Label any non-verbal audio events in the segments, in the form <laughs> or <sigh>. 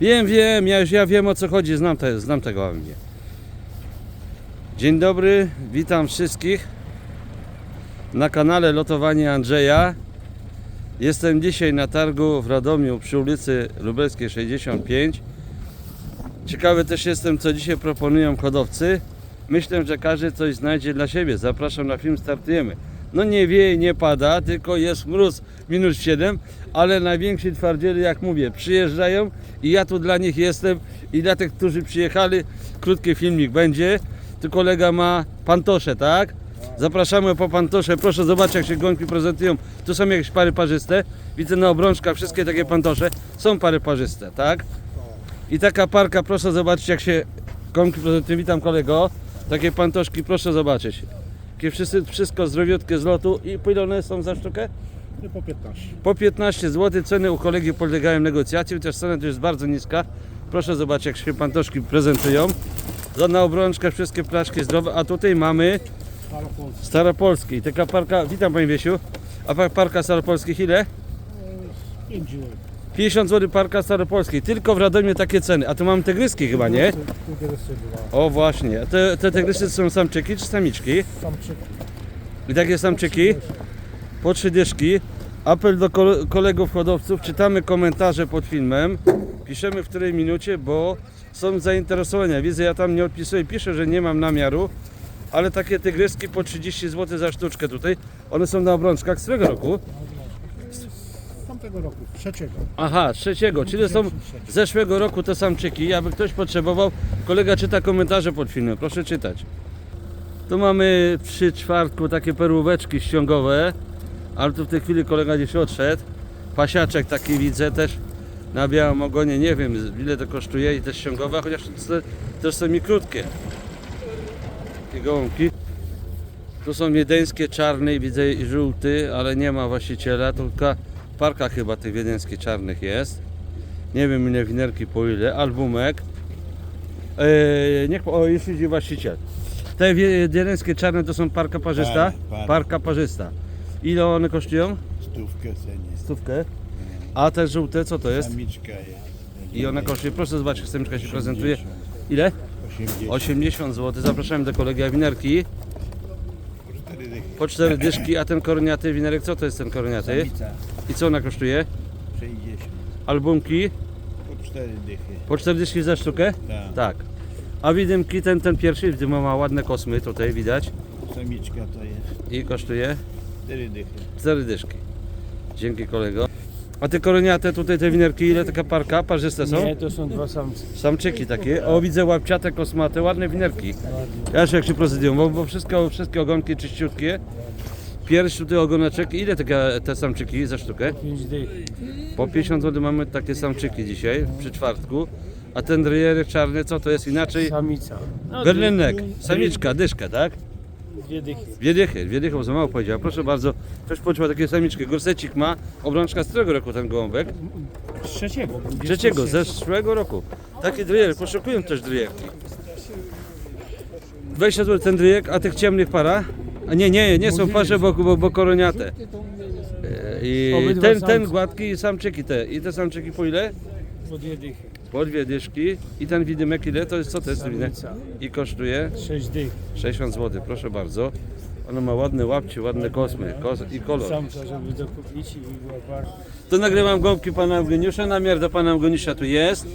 Wiem, wiem, ja już ja wiem o co chodzi, znam, te, znam tego AMG. Dzień dobry, witam wszystkich na kanale Lotowanie Andrzeja. Jestem dzisiaj na targu w Radomiu przy ulicy Lubelskiej 65. Ciekawy też jestem, co dzisiaj proponują hodowcy. Myślę, że każdy coś znajdzie dla siebie. Zapraszam na film, startujemy. No nie wieje, nie pada, tylko jest mróz minus 7, ale najwięksi twardziele, jak mówię, przyjeżdżają i ja tu dla nich jestem i dla tych, którzy przyjechali, krótki filmik będzie. Tu kolega ma pantosze, tak? Zapraszamy po pantosze, proszę zobaczyć jak się gąbki prezentują. Tu są jakieś pary parzyste. Widzę na obrączkach wszystkie takie pantosze. Są pary parzyste, tak? I taka parka, proszę zobaczyć jak się gąbki prezentują. Witam kolego. Takie pantoszki, proszę zobaczyć. Takie wszyscy, wszystko zdrowiutkie z lotu. I po ile one są za sztukę? Nie po 15. Po 15 zł ceny u kolegi podlegają negocjacji, chociaż cena to jest bardzo niska. Proszę zobaczyć jak się pantoszki prezentują. Za na obrączkach wszystkie plaszki zdrowe, a tutaj mamy Staropolski. Staropolskiej. Taka parka, witam Panie Wiesiu. A pa- parka Staropolskich ile? 5 zł. 50 zł parka Staropolskiej. Tylko w Radomiu takie ceny. A tu mamy tygryski chyba, nie? O właśnie. Te, te tygrysy to są samczyki czy samiczki? Samczyki. I takie samczyki po trzy dyszki. Apel do kole- kolegów hodowców, czytamy komentarze pod filmem, piszemy w której minucie, bo są zainteresowania. Widzę, ja tam nie odpisuję, piszę, że nie mam namiaru, ale takie tygryski po 30 zł za sztuczkę tutaj, one są na obrączkach z którego roku? Z tamtego roku, trzeciego. Aha, trzeciego, czyli są z zeszłego roku te samczyki. Jakby ktoś potrzebował, kolega czyta komentarze pod filmem, proszę czytać. Tu mamy przy czwartku takie perłóweczki ściągowe, ale tu w tej chwili kolega gdzieś odszedł. Pasiaczek taki widzę też na białym ogonie, nie wiem ile to kosztuje i te ściągowe, chociaż te też są mi krótkie. Takie gołąbki. Tu są wiedeńskie, czarny i widzę i żółty, ale nie ma właściciela, tylko parka chyba tych wiedeńskich czarnych jest. Nie wiem ile winerki po ile, albumek. Eee, niech, o, idzie właściciel. Te wie- wiedeńskie czarne to są parka parzysta? Tak, parka. Parka parzysta. Ile one kosztują? Stówkę cenie. Stówkę. A te żółte co to jest? Samiczka jest. I ona kosztuje, proszę zobaczyć, samiczka się prezentuje. Ile? 80. 80 zł. Zapraszamy do kolegi a winerki. Po cztery dyszki, a ten koroniaty winerek, co to jest ten koroniaty? Samica. I co ona kosztuje? 60. Albumki Po cztery dychy. po 40 za sztukę? Tak. Tak. A widymki, ten, ten pierwszy, widzę, ma ładne kosmy tutaj widać Samiczka to jest i kosztuje cztery dychy. 4 dyszki. Dzięki kolego. A te koroniate tutaj, te winerki, ile taka parka? Parzyste są? Nie, to są dwa samce. Samczyki takie. O, widzę łapciate, kosmate, ładne winerki. Wiesz jak się prezydium, bo, bo wszystko, wszystkie ogonki czyściutkie. Pierwszy tutaj ogoneczek. Ile takie, te samczyki za sztukę? 5 dych. Po 50 zł mamy takie samczyki dzisiaj, przy czwartku. A ten dryjerek czarny, co to jest inaczej? Samica. No, Berlinek, samiczka, dyszka, tak? Dwie dychy. Dwie dychy, dwie dychy, bo za mało powiedział. Proszę bardzo, ktoś poczuwa takie samiczki. Gorsecik ma, obrączka z którego roku ten gołąbek? Z trzeciego. Trzeciego, z zeszłego roku. Taki dryjerek, poszukują też dryjerki. 20 zł ten dryjek, a tych ciemnych para? A nie, nie, nie są parze, bo, bo, bo koroniate. I Obydwa ten, ten samce. gładki i samczyki te. I te samczyki po ile? Po dwie dychy. Po dwie dyszki. I ten widymek ile? To jest co to jest widymek? I kosztuje 6 dych. 60 zł, proszę bardzo. Ona ma ładne łapcie, ładne kosmy kos i kolor. Samca, żeby dokupić i była para. Tu nagrywam gąbki pana Eugeniusza, namiar do pana Eugeniusza tu jest.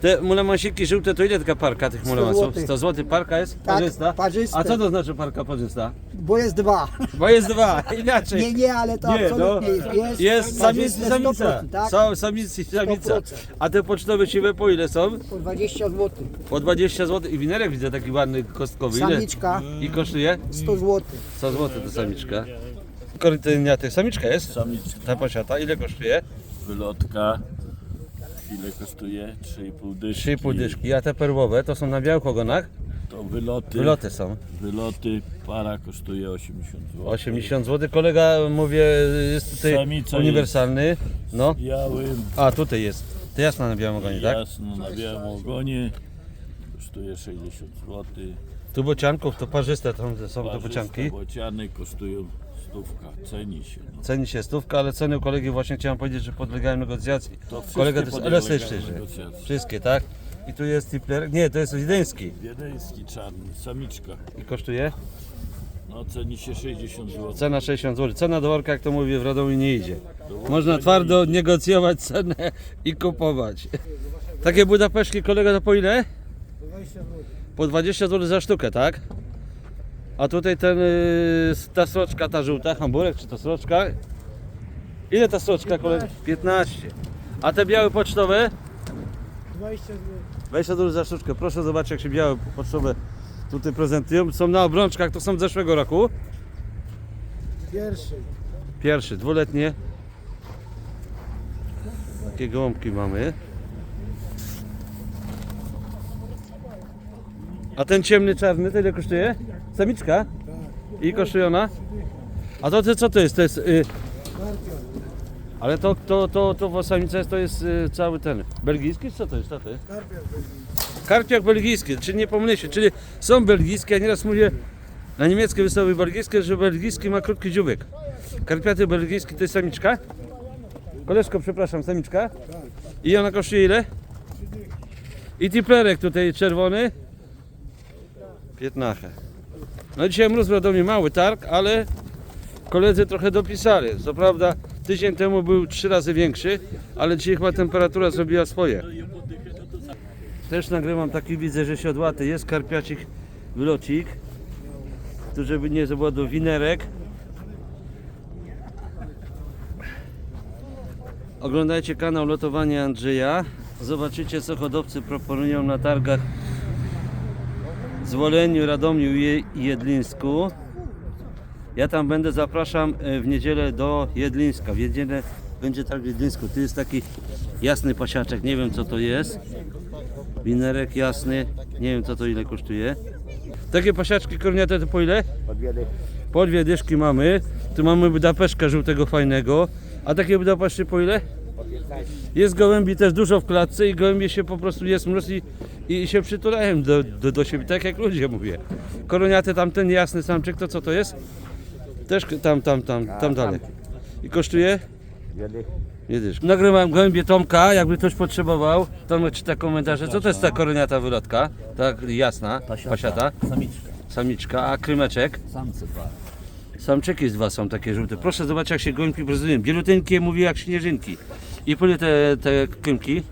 Te mulemasiki żółte to ile taka parka tych mulemasów? złotych. 100 zł parka jest? Tak, Parzysta? parzyste. A co to znaczy parka parzysta? Bo jest dwa. Bo jest dwa, <laughs> inaczej. Nie, nie, ale to Nie, absolutnie no. jest. Jest samiec i samica. 100%, tak? Są samic i samica. 100%. A te pocztowe siwe po ile są? Po 20 zł. Po 20 zł. I winerek widzę taki ładny, kostkowy. Ile? Samiczka I kosztuje? 100 zł. 100 zł to samiczka. Korytyniaty, samiczka jest? Samiczka, Ta pasiata, ile kosztuje? wylotka. Ile kosztuje? 3,5 dyszki. 3,5 dyszki. A te perłowe to są na białych ogonach? To wyloty. Wyloty są. Wyloty, para kosztuje 80 zł. 80 zł. Kolega, mówię, jest tutaj Samica uniwersalny. No. Białym, A, tutaj jest. To jasno na białym ogonie, tak? jasno na białym ogonie. Kosztuje 60 zł. Tu bocianków to parzyste to są te bocianki. Bociany kosztują stówka, ceni się. No. Ceni się stówka, ale ceny u kolegi właśnie chciałem powiedzieć, że podlegają negocjacji. To wszystkie Kolega to jest podlegają elastyczny. negocjacji. Wszystkie, tak? I tu jest tipler. Nie, to jest wiedeński. Wiedeński czarny, samiczka. I kosztuje? No ceni się 60 zł. Cena 60 zł. Cena do worka, jak to mówię, w Radomiu nie idzie. Można twardo negocjować cenę i kupować. Takie budapeszki kolega to po ile? Po 20 zł za sztukę, tak? A tutaj ten, y, ta sroczka, ta żółta, hamburek czy to sroczka? Ile ta sroczka kolega? 15. A te białe pocztowe? 20 zł. 20 zł za sztuczkę. Proszę zobaczyć jak się białe pocztowe tutaj prezentują. Są na obrączkach, to są z zeszłego roku. Pierwszy. Pierwszy, dwuletnie. Takie gołąbki mamy. A ten ciemny czarny, to ile kosztuje? Samiczka? I kosztuje ona? A to, co to jest? To jest y... Ale to, to, to, to, to samica jest, to jest y, cały ten. Belgijski? Co to jest? To jest? Karpiak belgijski, czyli nie pomylicie, czyli są belgijskie, ja nieraz mówię na niemieckie wystawy belgijskie, że belgijski ma krótki dzióbek. Karpiaty belgijski to jest samiczka? Koleżko, przepraszam, samiczka? I ona kosztuje ile? I tiplerek tutaj czerwony? 15. No dzisiaj mróz w Radomiu mały targ, ale koledzy trochę dopisali. Co prawda tydzień temu był trzy razy większy, ale dzisiaj chyba temperatura zrobiła swoje. Też nagrywam taki, widzę, że siodłaty jest, karpiacik, wylocik. Tu żeby nie było do winerek. Oglądajcie kanał Lotowanie Andrzeja. Zobaczycie co hodowcy proponują na targach Zwoleniu, Radomiu i Jedlińsku. Ja tam będę, zapraszam e, w niedzielę do Jedlińska. W niedzielę będzie targ w Jedlińsku. Tu jest taki jasny pasiaczek, nie wiem co to jest. Winerek jasny, nie wiem co to ile kosztuje. Takie pasiaczki korniate to po ile? Po dwie dyszki mamy. Tu mamy Budapeszka żółtego fajnego. A takie Budapeszty po ile? Jest gołębi też dużo w klatce i gołębie się po prostu jest mróz i, i się przytulają do, do, do siebie, tak jak ludzie mówię. Koroniaty tamten jasny samczyk, to co to jest? Też tam, tam, tam, tam dalej. I kosztuje? Jedysz. Nagrywam gołębie Tomka, jakby ktoś potrzebował. Tomek czyta komentarze. Co to jest ta koroniata wylotka? Tak jasna, pasiata. Samiczka. Samiczka, a krymeczek? Samce dwa. Samczyki z dwa są takie żółte. Proszę zobaczyć jak się gołębki prezentują. Bieluteńkie mówię jak śnieżynki. I po ile te, te krymki?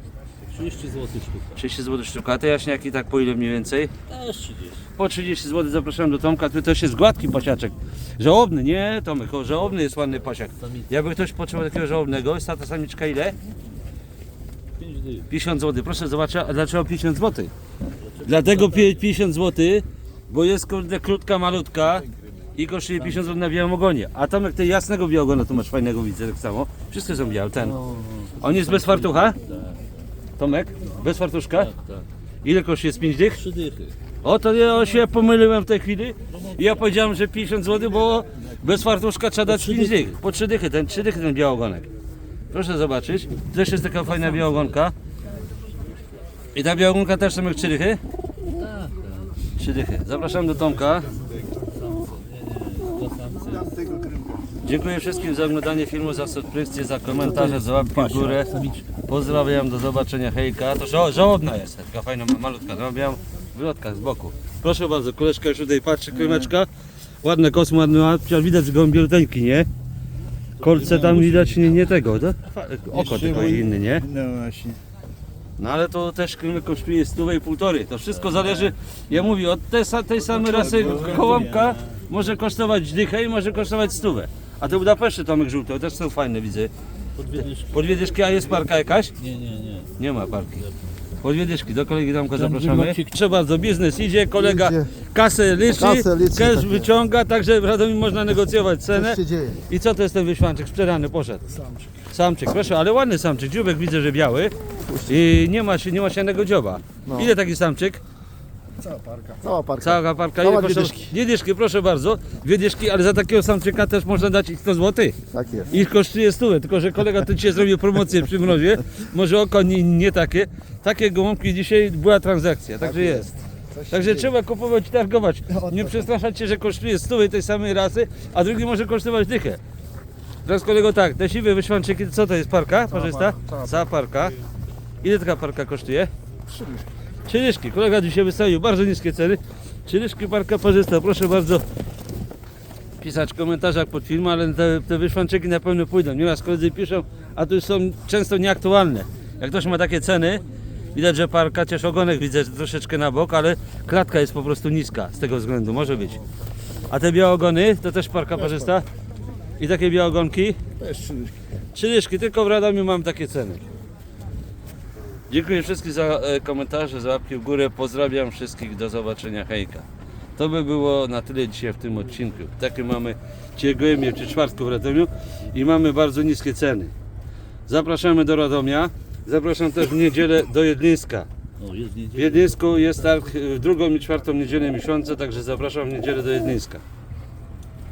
30 zł sztuka. 30 zł sztuka, a te jaśniaki tak po ile mniej więcej? Też 30. Po 30 zł zapraszam do Tomka, tu też jest gładki pasiaczek. Żałobny, nie Tomek, o, żałobny jest ładny pasiak. Jakby ktoś potrzebował takiego żałobnego, jest ta, samiczka ile? 5 dych. 50 zł. Proszę zobaczyć, a dlaczego 50 zł? Dlatego pie- 50 zł, bo jest kurde krótka, malutka i kosztuje 50 zł na białym ogonie. A Tomek tej jasnego białogona tu masz fajnego widzę tak samo. Wszystkie są białe, ten. On jest bez fartucha? Tomek? Bez fartuszka? Tak, tak. Ile kosztuje? Z 5 dych? 3 dychy. O, to ja się pomyliłem w tej chwili. Ja powiedziałem, że 50 zł, bo bez fartuszka trzeba dać 5 dych. Po 3 dychy, ten 3 dychy ten białogonek. Proszę zobaczyć. Też jest taka fajna białogonka. I ta białogonka też są jak 3 dychy? Tak, 3 dychy. Zapraszam do Tomka. To samce. Dziękuję wszystkim za oglądanie filmu, za subskrypcję, za komentarze, za łapki w górę. Pozdrawiam, do zobaczenia, hejka. To żo żołobna jest, taka fajna, malutka, no miałem w wylotkach z boku. Proszę bardzo, koleżka już tutaj patrzy, krymeczka. Ładne kosmy, ładne łapcia, widać gołębieluteńki, nie? Kolce tam widać nie, nie tego, to? Oko tylko inny, nie? No właśnie. No ale to też krymy kosztuje stówę i półtory. To wszystko zależy, ja mówię, od tej, tej samej rasy kołamka może kosztować dychę i może kosztować stówę. A te Budapeszty Tomek żółte, też są fajne widzę. Po dwie dyszki. Po dwie dyszki, a jest parka jakaś? Nie, nie, nie. Nie ma parki. Po dwie dyszki, do kolegi Tomka zapraszamy. Proszę bardzo, biznes idzie, kolega Idzie. kasę liczy, Kasę liczy, cash tak jest. wyciąga, także w Radomiu można negocjować cenę. Co się dzieje? I co to jest ten wyświanczyk? Sprzedany, poszedł. Samczyk. Samczyk, proszę, ale ładny samczyk. Dziubek widzę, że biały. I nie ma, się- nie ma sianego dzioba. No. Ile taki samczyk? Cała parka. Cała parka. Cała ile dwie kosztował? dyszki. Dwie dyszki, proszę bardzo. Dwie dyszki, ale za takiego samczyka też można dać i 100 zł. Tak jest. I kosztuje stówę, tylko że kolega tu dzisiaj zrobił promocję przy mrozie. Może oko nie, nie takie. Takie gołąbki dzisiaj była transakcja, także jest. Także trzeba kupować i targować. Nie to- przestraszać się, że kosztuje stówy tej samej rasy, a drugi może kosztować dychę. Teraz kolego tak, te siwe wyszwanczyki, co to jest parka parzysta? parka, cała Cała parka. Ile taka parka kosztuje? Trzy dyszki. Dyszki. Kolega dzisiaj wystawił bardzo niskie ceny. Dyszki parka parzysta. Proszę bardzo pisać w komentarzach pod film, ale te, te wyszwanczyki na pewno pójdą. Nieraz koledzy piszą, a tu są często nieaktualne. Jak ktoś ma takie ceny, widać, że parka, chociaż ogonek widzę troszeczkę na bok, ale klatka jest po prostu niska z tego względu, może być. A te białogony to też parka parzysta? I takie białogonki? To jest trzy dyszki. Trzy dyszki, tylko w Radomiu mam takie ceny. Dziękuję wszystkim za e, komentarze, za łapki w górę. Pozdrawiam wszystkich, do zobaczenia, hejka. To by było na tyle dzisiaj w tym odcinku. Takie mamy dzisiaj gołębie czy czwartku w Radomiu i mamy bardzo niskie ceny. Zapraszamy do Radomia. Zapraszam też w niedzielę do Jedlińska. W. Jedlińsku jest targ w drugą i czwartą niedzielę miesiąca, także zapraszam w niedzielę do Jedlińska.